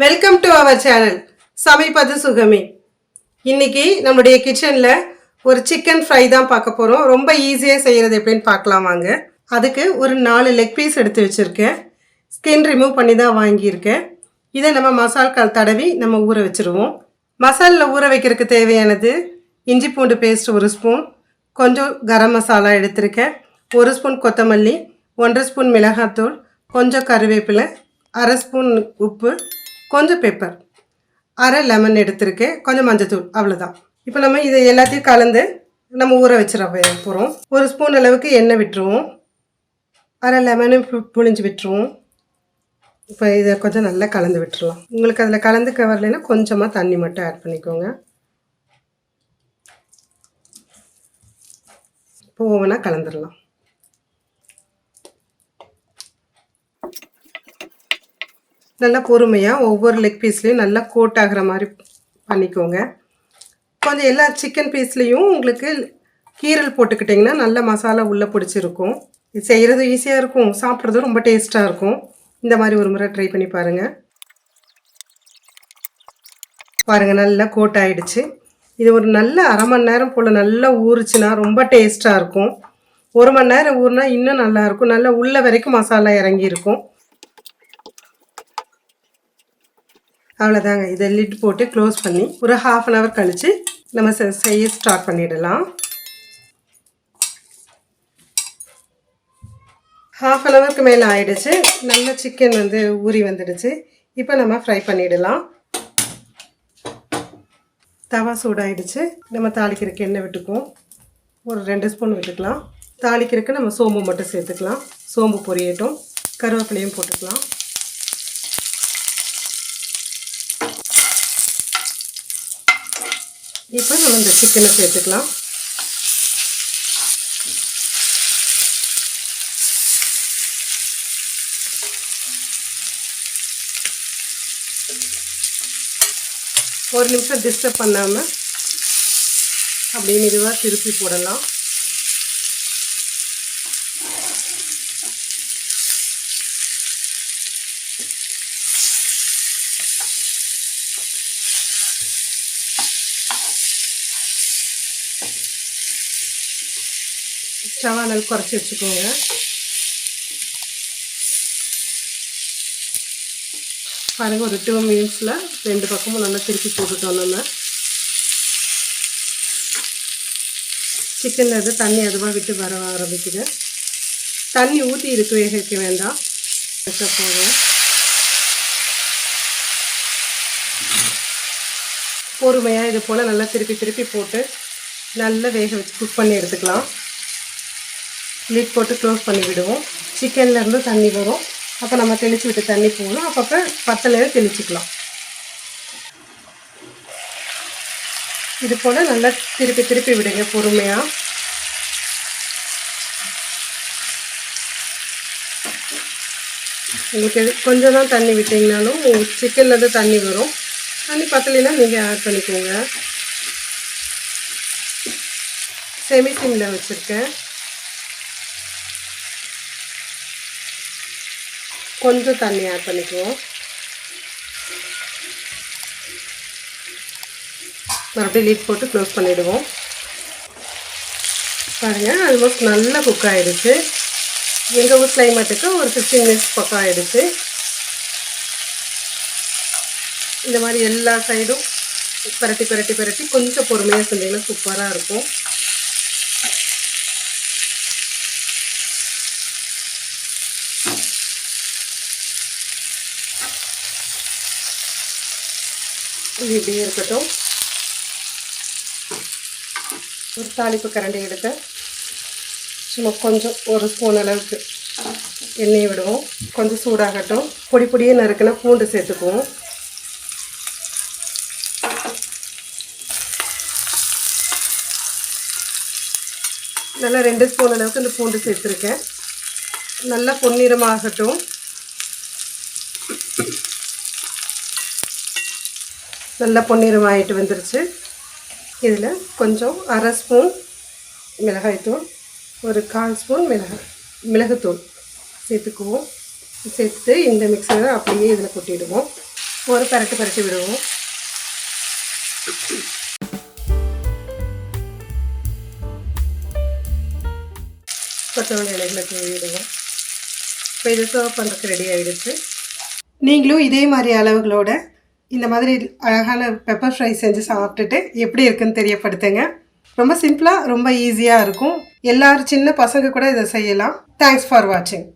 Welcome to our channel சமைப்பது சுகமே. இன்னைக்கு நம்மளுடைய கிச்சனில் ஒரு சிக்கன் ஃப்ரை தான் பார்க்க போகிறோம் ரொம்ப ஈஸியாக செய்கிறது எப்படின்னு பார்க்கலாம் வாங்க. அதுக்கு ஒரு நாலு லெக் பீஸ் எடுத்து வச்சுருக்கேன். ஸ்கின் ரிமூவ் பண்ணி தான் வாங்கியிருக்கேன். இதை நம்ம மசால் கால் தடவி நம்ம ஊற வச்சுருவோம். மசாலில் ஊற வைக்கிறதுக்கு தேவையானது இஞ்சி பூண்டு பேஸ்ட் ஒரு ஸ்பூன் கொஞ்சம் கரம் மசாலா எடுத்திருக்கேன். ஒரு ஸ்பூன் கொத்தமல்லி ஒன்றரை ஸ்பூன் மிளகாத்தூள் கொஞ்சம் கருவேப்பிலை அரை ஸ்பூன் உப்பு கொஞ்சம் பெப்பர் அரை லெமன் எடுத்திருக்கேன் கொஞ்சம் மஞ்சத்தூள் அவ்வளோதான் இப்போ நம்ம இதை எல்லாத்தையும் கலந்து நம்ம ஊற வச்சிட போகிறோம் ஒரு ஸ்பூன் அளவுக்கு எண்ணெய் விட்டுருவோம். அரை லெமனும் புழிஞ்சு விட்டுருவோம். இப்போ இதை கொஞ்சம் நல்லா கலந்து விட்டுருலாம் உங்களுக்கு அதில் கலந்துக்க வரலைன்னா கொஞ்சமாக தண்ணி மட்டும் ஆட் பண்ணிக்கோங்க. இப்போ ஒவ்வொன்றா கலந்துடலாம் நல்லா பொறுமையாக ஒவ்வொரு லெக் பீஸ்லேயும் நல்லா கோட் ஆகிற மாதிரி பண்ணிக்கோங்க. கொஞ்சம் எல்லா சிக்கன் பீஸ்லேயும் உங்களுக்கு கீரல் போட்டுக்கிட்டிங்கன்னா நல்ல மசாலா உள்ளே பிடிச்சிருக்கும். இது செய்கிறது ஈஸியாக இருக்கும். சாப்பிட்றதும் ரொம்ப டேஸ்ட்டாக இருக்கும். இந்த மாதிரி ஒரு முறை ட்ரை பண்ணி பாருங்கள் பாருங்கள் நல்லா கோட் ஆகிடுச்சு இது ஒரு நல்ல அரை மணி நேரம் போல் நல்லா ஊறுச்சுன்னா ரொம்ப டேஸ்ட்டாக இருக்கும். ஒரு மணி நேரம் ஊறினா இன்னும் நல்லாயிருக்கும் நல்லா உள்ள வரைக்கும் மசாலா இறங்கி அவ்வளோதாங்க இதை லிட் போட்டு க்ளோஸ் பண்ணி ஒரு ஹாஃப் அன் ஹவர் கழித்து நம்ம செ- செய்ய ஸ்டார்ட் பண்ணிடலாம். ஹாஃப் அன் ஹவருக்கு மேலே ஆயிடுச்சு. நல்ல சிக்கன் வந்து ஊறி வந்துடுச்சு. இப்போ நம்ம ஃப்ரை பண்ணிடலாம். தவா சூடாயிடுச்சு. நம்ம தாளிக்கிறதுக்கு எண்ணெய் விட்டுக்குவோம். ஒரு ரெண்டு ஸ்பூன் விட்டுக்கலாம். தாளிக்கிறதுக்கு நம்ம சோம்பு மட்டும் சேர்த்துக்கலாம். சோம்பு பொரியட்டும். கருவேப்பிலையும் போட்டுக்கலாம். இப்போ நம்ம இந்த சிக்கனை சேர்த்துக்கலாம். ஒரு நிமிஷம் டிஸ்டர்ப் பண்ணாமல் அப்படியே மெதுவாக திருப்பி போடலாம். ஸ்டவ் நல்லா குறைச்சி வச்சுக்கோங்க பாருங்கள் ஒரு டூ மினிட்ஸில் ரெண்டு பக்கமும் நல்லா திருப்பி போட்டுட்டோம் நம்ம சிக்கனில் இருந்து தண்ணி அதுவாக விட்டு வர ஆரம்பிக்குது தண்ணி ஊற்றி இருக்கு வேக வைக்க வேண்டாம் வச்சா போதும் பொறுமையாக இது போல் நல்லா திருப்பி திருப்பி போட்டு நல்லா வேக வச்சு குக் பண்ணி எடுத்துக்கலாம் லிட் போட்டு க்ளோஸ் பண்ணி விடுவோம். சிக்கன்லேருந்து தண்ணி வரும். அப்போ நம்ம தெளித்து விட்டு தண்ணி போகணும் அப்பப்போ பத்தலையே தெளிச்சுக்கலாம். இது போல் நல்லா திருப்பி திருப்பி விடுங்க பொறுமையாக உங்களுக்கு கொஞ்சம் தான் தண்ணி விட்டிங்கனாலும் உங்களுக்கு சிக்கன்லேருந்து தண்ணி வரும். தண்ணி பத்தலைன்னா நீங்கள் ஆட் பண்ணிக்கோங்க. செமி சிம்மில் வச்சுருக்கேன். கொஞ்சம் தண்ணி ஆட் பண்ணிக்குவோம். மறுபடியும் லீட் போட்டு க்ளோஸ் பண்ணிவிடுவோம் பாருங்கள் ஆல்மோஸ்ட் நல்லா குக் ஆகிடுச்சு எங்கள் ஊர் கிளைமேட்டுக்கு ஒரு ஃபிஃப்டீன் மினிட்ஸ் பக்கம் ஆகிடுச்சு இந்த மாதிரி எல்லா சைடும் பரட்டி பரட்டி பரட்டி கொஞ்சம் பொறுமையாக செஞ்சிங்கன்னா சூப்பராக இருக்கும். இது இப்படியே இருக்கட்டும். ஒரு தாளிப்பு கரண்டி எடுத்து சும்மா கொஞ்சம் ஒரு ஸ்பூன் அளவுக்கு எண்ணெயை விடுவோம். கொஞ்சம் சூடாகட்டும். பொடி பொடியே நறுக்கின பூண்டு சேர்த்துக்குவோம். நல்லா ரெண்டு ஸ்பூன் அளவுக்கு இந்த பூண்டு சேர்த்துருக்கேன். நல்லா பொன்னிறமாகட்டும். நல்லா பொன்னிறம் ஆகிட்டு வந்துருச்சு. இதில் கொஞ்சம் அரை ஸ்பூன் மிளகாய்த்தூள் ஒரு கால் ஸ்பூன் மிளகாய் மிளகுத்தூள் சேர்த்துக்குவோம். சேர்த்து இந்த மிக்சரை அப்படியே இதில் கொட்டிடுவோம். ஒரு பரட்டு பரட்டி விடுவோம். கொத்தமல்லி இலைகளை தூவிடுவோம். விடுவோம் இப்போ இது சர்வ் பண்ணுறதுக்கு ரெடி ஆகிடுச்சு நீங்களும் இதே மாதிரி அளவுகளோட இந்த மாதிரி அழகான பெப்பர் ஃப்ரை செஞ்சு சாப்பிட்டுட்டு எப்படி இருக்குன்னு தெரியப்படுத்துங்க. ரொம்ப சிம்பிளாக ரொம்ப ஈஸியாக இருக்கும். எல்லாரும் சின்ன பசங்க கூட இதை செய்யலாம். தேங்க்ஸ் ஃபார் வாட்சிங்